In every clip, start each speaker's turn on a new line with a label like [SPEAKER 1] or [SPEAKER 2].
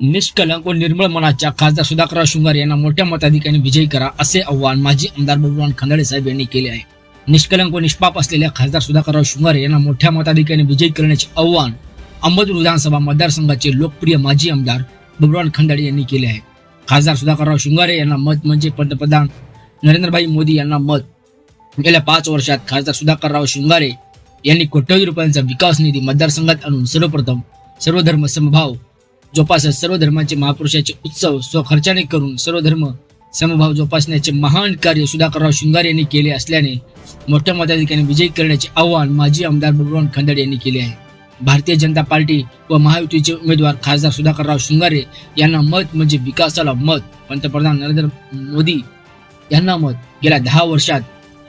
[SPEAKER 1] निष्कलंक व निर्मळ मनाच्या खासदार सुधाकर शृंगार यांना मोठ्या मताधिकाने विजयी करा असे आव्हान माजी आमदार बबुरान खंदाडे साहेब यांनी केले आहे. निष्कलंक व निष्पाप असलेल्या खासदार सुधाकरराव शृंगार यांना मोठ्या मताधिकाने विजयी करण्याचे आव्हान अंबदूर विधानसभा मतदारसंघाचे लोकप्रिय माजी आमदार बबुरान खंदाडे यांनी केले आहे. खासदार सुधाकरराव शृंगारे यांना मत म्हणजे पंतप्रधान नरेंद्रभाई मोदी यांना मत. गेल्या पाच वर्षात खासदार सुधाकरराव शृंगारे यांनी कोट्यवधी रुपयांचा विकास निधी मतदारसंघात आणून सर्वप्रथम सर्वधर्म समभाव जोपासत सर्व धर्माचे महापुरुषाचे उत्सव स्वखर्चाने करून सर्व धर्म समभाव जोपासण्याचे महान कार्य सुधाकरराव शृंगारे यांनी केले असल्याने मोठ्या मताधिकाऱ्यांनी विजयी करण्याचे आव्हान माजी आमदार बबुरान खंदाडे यांनी केले आहे. भारतीय जनता पार्टी व महायुतीचे उमेदवार खासदार सुधाकरराव शृंगारे यांना मत म्हणजे विकासाला मत. पंतप्रधान नरेंद्र मोदी यांना मत. गेल्या दहा वर्षात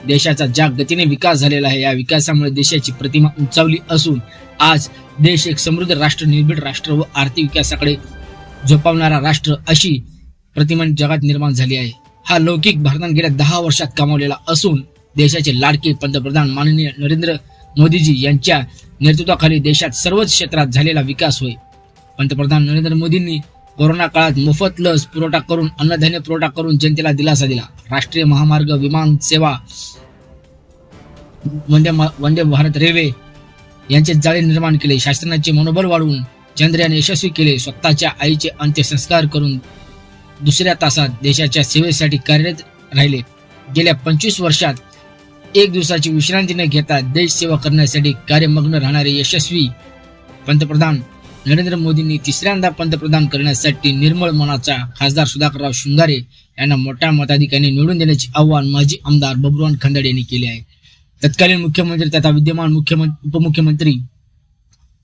[SPEAKER 1] देशाचा ज्या गतीने विकास झालेला आहे या विकासामुळे देशाची प्रतिमा उंचावली असून आज देश एक समृद्ध राष्ट्र निर्भीड राष्ट्र व आर्थिक विकासाकडे झोपावणारा राष्ट्र अशी प्रतिमा जगात निर्माण झाली आहे. हा लौकिक भारताने गेल्या दहा वर्षात कमावलेला असून देशाचे लाडके पंतप्रधान माननीय नरेंद्र मोदीजी यांच्या नेतृत्वाखाली देशात सर्वच क्षेत्रात झालेला विकास होय. पंतप्रधान नरेंद्र मोदींनी कोरोना काळात मोफत लस पुरवठा करून अन्नधान्य पुरवठा करून जनतेला दिलासा दिला. राष्ट्रीय महामार्ग विमान सेवा वंदे मा- वंदे भारत रेल्वे यांचे जाळे निर्माण केले. शासनाचे मनोबल वाढवून चंद्रयान यशस्वी केले. स्वतःच्या आईचे अंत्यसंस्कार करून दुसऱ्या तासात देशाच्या सेवेसाठी कार्यरत राहिले. गेल्या पंचवीस वर्षात एक दिवसाची विश्रांती न घेता देश सेवा करण्यासाठी कार्यमग्न राहणारे यशस्वी पंतप्रधान नरेंद्र मोदींनी तिसऱ्यांदा पंतप्रधान करण्यासाठी निर्मळ मनाचा खासदार सुधाकरराव शृंगारे यांना मोठ्या मताधिकाऱ्यांनी निवडून देण्याचे आव्हान माजी आमदार बबुरान खंदाडे यांनी केले आहे. तत्कालीन मुख्यमंत्री तथा विद्यमान मुख्यमंत्री उपमुख्यमंत्री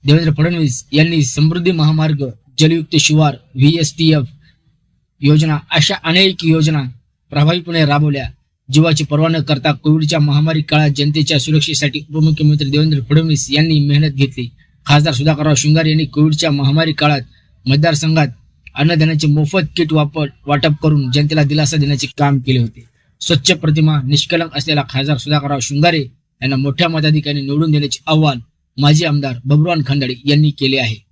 [SPEAKER 1] देवेंद्र फडणवीस यांनी समृद्धी महामार्ग जलयुक्त शिवार व्ही एस टी एफ योजना अशा अनेक योजना प्रभावीपणे राबवल्या. जीवाची पर्वा न करता कोविडच्या महामारी काळात जनतेच्या सुरक्षेसाठी उपमुख्यमंत्री देवेंद्र फडणवीस यांनी मेहनत घेतली. खासदार सुधाकरराव शृंगारे यांनी कोविडच्या महामारी काळात मतदारसंघात अन्नधान्याचे मोफत किट वापर वाटप करून जनतेला दिलासा देण्याचे काम केले होते. स्वच्छ प्रतिमा निष्कलंक असलेला खासदार सुधाकरराव शृंगारे यांना मोठ्या मताधिकाऱ्यांनी निवडून देण्याचे आव्हान माजी आमदार बबरुवान खंदाडे यांनी केले आहे.